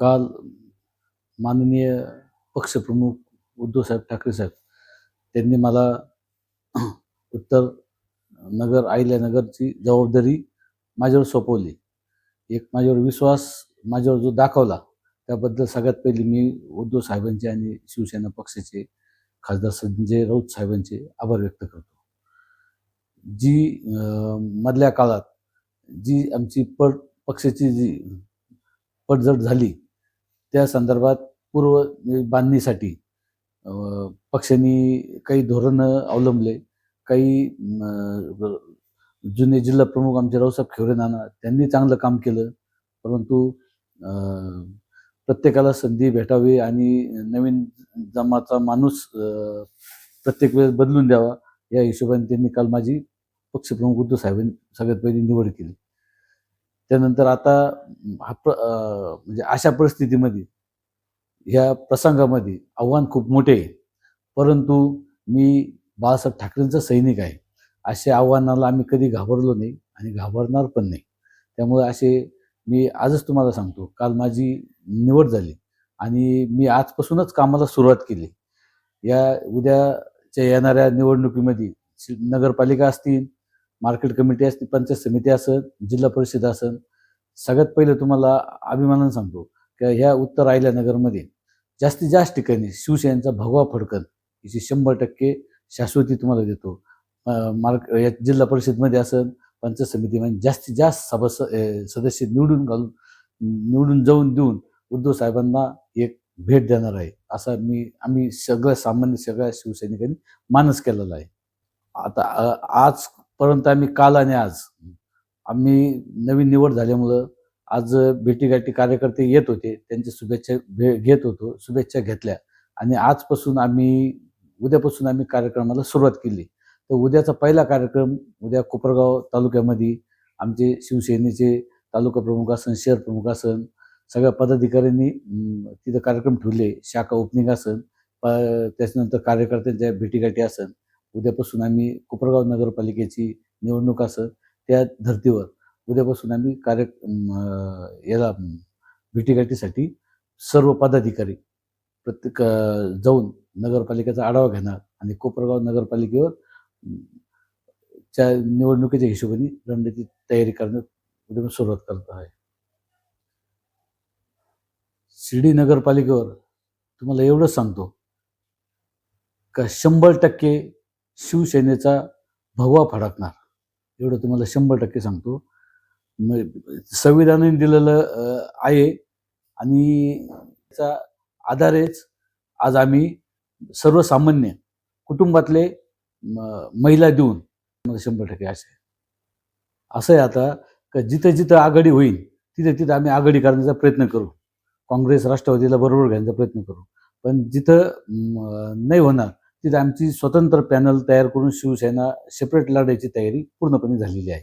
काल माननीय पक्षप्रमुख उद्धवसाहेब ठाकरे साहेब त्यांनी मला उत्तर नगर अहिल्यानगरची जबाबदारी माझ्यावर सोपवली. एक माझ्यावर विश्वास माझ्यावर जो दाखवला त्याबद्दल सगळ्यात पहिले मी उद्धव साहेबांचे आणि शिवसेना पक्षाचे खासदार संजय राऊत साहेबांचे आभार व्यक्त करतो. जी मधल्या काळात जी आमची पट पक्षाची जी पडझड झाली त्या संदर्भात पूर्व बांधणीसाठी पक्षांनी काही धोरणं अवलंबले काही जुने जिल्हा प्रमुख आमचे रावसाहेब खेवरे नाना त्यांनी चांगलं काम केलं. परंतु प्रत्येकाला संधी भेटावी आणि नवीन जमाचा माणूस प्रत्येक वेळेस बदलून द्यावा या हिशोबाने त्यांनी काल माझी पक्षप्रमुख उद्धव साहेबांनी सगळ्यात पहिली निवड केली. त्यानंतर आता हा प्र म्हणजे अशा परिस्थितीमध्ये ह्या प्रसंगामध्ये आव्हान खूप मोठे आहे. परंतु मी बाळासाहेब ठाकरेंचा सैनिक आहे. अशा आव्हानाला आम्ही कधी घाबरलो नाही आणि घाबरणार पण नाही. त्यामुळे असे मी आजच तुम्हाला सांगतो काल माझी निवड झाली आणि मी आजपासूनच कामाला सुरुवात केली. या उद्याच्या येणाऱ्या निवडणुकीमध्ये नगरपालिका असतील मार्केट कमिटी असते पंचायत समिती असेल जिल्हा परिषद असेल सगळ्यात पहिले तुम्हाला अभिमानानं सांगतो की ह्या उत्तर अहिल्यानगरमध्ये जास्तीत जास्त ठिकाणी शिवसेनेचा भगवा फडकन याची शंभर टक्के शाश्वती तुम्हाला देतो. मार्क या जिल्हा परिषदमध्ये असेल पंचायत समितीमध्ये जास्तीत जास्त सभास सदस्य निवडून घालून निवडून जाऊन देऊन उद्धव साहेबांना एक भेट देणार आहे असा मी आम्ही सगळ्या सामान्य सगळ्या शिवसैनिकांनी मानस केलेला आहे. आता आज परंतु आम्ही काल आणि आज आम्ही नवीन निवड झाल्यामुळं आज भेटीगाठी कार्यकर्ते येत होते त्यांच्या शुभेच्छा भे घेत होतो शुभेच्छा घेतल्या. आणि आजपासून आम्ही उद्यापासून आम्ही कार्यक्रमाला सुरुवात केली. तर उद्याचा पहिला कार्यक्रम उद्या कोपरगाव तालुक्यामध्ये आमचे शिवसेनेचे तालुका प्रमुख असन शहर प्रमुख असन सगळ्या पदाधिकाऱ्यांनी तिथं कार्यक्रम ठेवले. शाखा ओपनिंग असन प- त्याच्यानंतर कार्यकर्त्यांच्या भेटीगाठी असन. उद्यापासून आम्ही कोपरगाव नगरपालिकेची निवडणूक असं त्या धर्तीवर उद्यापासून आम्ही कार्य याला भेटीगाठीसाठी सर्व पदाधिकारी प्रत्येक जाऊन नगरपालिकेचा आढावा घेणार आणि कोपरगाव नगरपालिकेवर च्या निवडणुकीच्या हिशोबाने रणनीती तयारी करण्यात उद्या सुरुवात करत आहे. शिर्डी नगरपालिकेवर तुम्हाला एवढंच सांगतो का शंभर टक्के शिवसेनेचा भगवा फडकणार. एवढं तुम्हाला शंभर टक्के सांगतो. म- संविधानाने दिलेलं आहे आणि त्याचा आधारेच आज आम्ही सर्वसामान्य कुटुंबातले म- महिला देऊन मला शंभर टक्के असे असं आहे आता का जिथं जिथं आघाडी होईल तिथे तिथं आम्ही आघाडी करण्याचा प्रयत्न करू. काँग्रेस राष्ट्रवादीला बरोबर घ्यायचा प्रयत्न करू. पण जिथं नाही होणार तिथं आमची स्वतंत्र पॅनल तयार करून शिवसेना सेपरेट लढायची तयारी पूर्णपणे झालेली आहे.